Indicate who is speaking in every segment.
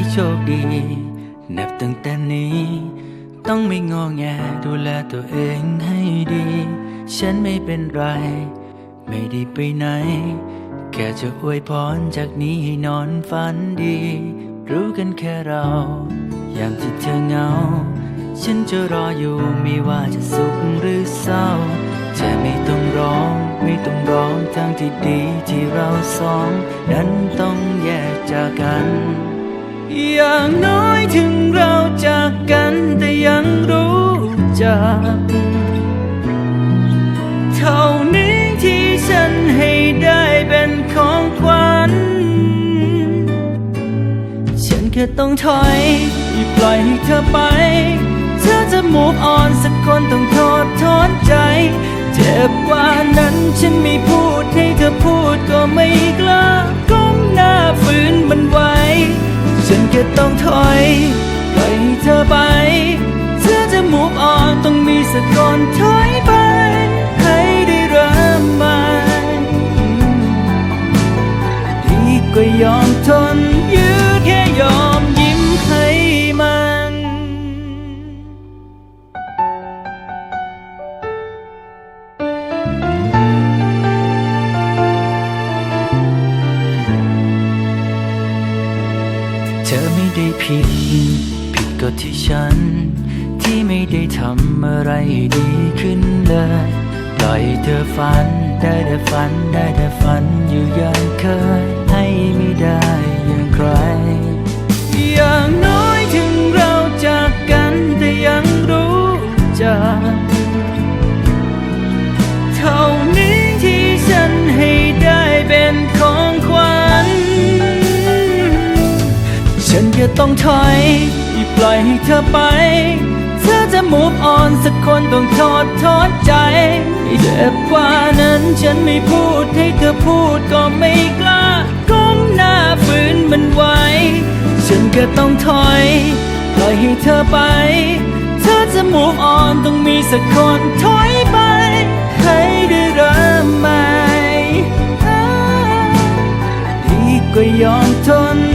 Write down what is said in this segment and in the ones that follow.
Speaker 1: ให้โชคดี นับตั้งแต่นี้ ต้องไม่งอแงดูแลตัวเองให้ดี ฉันไม่เป็นไร ไม่ได้ไปไหน แค่จะอวยพรจากนี้ให้นอนฝันดี รู้กันแค่เรายามที่เธอเหงา ฉันจะรออยู่ไม่ว่าจะสุขหรือเศร้าเธอไม่ต้องร้องไม่ต้องร้องทั้งที่ดีที่เราสอง นั้นต้องแยกจากกัน อย่างน้อยถึงเราจากกันแต่ยังรู้จัก เท่านี้ที่ฉันให้ได้เป็นของขวัญ ฉันแค่ต้องถอยปล่อยให้เธอไป เธอจะมูฟออนสักคนต้องโทษทอนใจ เจ็บกว่านั้นฉันไม่พูดให้เธอพูดก็ไม่กล้า มูฟออนต้องมีสักคนถอยไป ให้ได้เริ่มใหม่ดีกว่ายอมทนยื้อแค่ยอมยิ้มให้มันเธอไม่ได้ผิด ผิดก็ที่ฉัน ได้ทำอะไรให้ดีขึ้นเลยปล่อยเธอฝันได้แต่ฝันได้แต่ฝันอยู่อย่างเคย ให้ไม่ได้อย่างใคร อย่างน้อยถึงเราจากกันแต่ยังรู้จักเท่านี้ที่ฉันให้ได้เป็นของขวัญฉันแค่ต้องถอยปล่อยให้เธอไป เธอจะ move on สักคนต้องทอดทอดใจเจ็บกว่านั้นฉันไม่พูดให้เธอพูดก็ไม่กล้าก้มหน้าฝืนมันไว้ ฉันก็ต้องถอยปล่อยให้เธอไป เธอจะ move on ต้องมีสักคนถอยไป ให้ได้เริ่มใหม่ดีกว่ายอมทน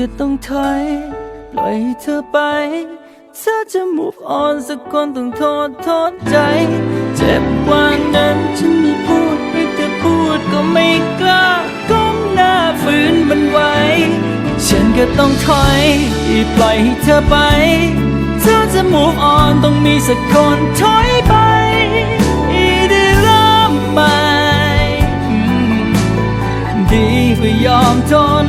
Speaker 1: ฉันแค่ต้องถอยปล่อยให้เธอไปเธอจะ move on สักคนต้องโทษโทษใจ เจ็บว่านั้นฉันไม่พูดให้เธอพูดก็ไม่กล้าก้มหน้าฝืนมันไว้ ฉันก็ต้องถอยปล่อยให้เธอไปเธอจะ move on ต้องมีสักคนถอยไปได้เริ่มใหม่ดีกว่ายอมทน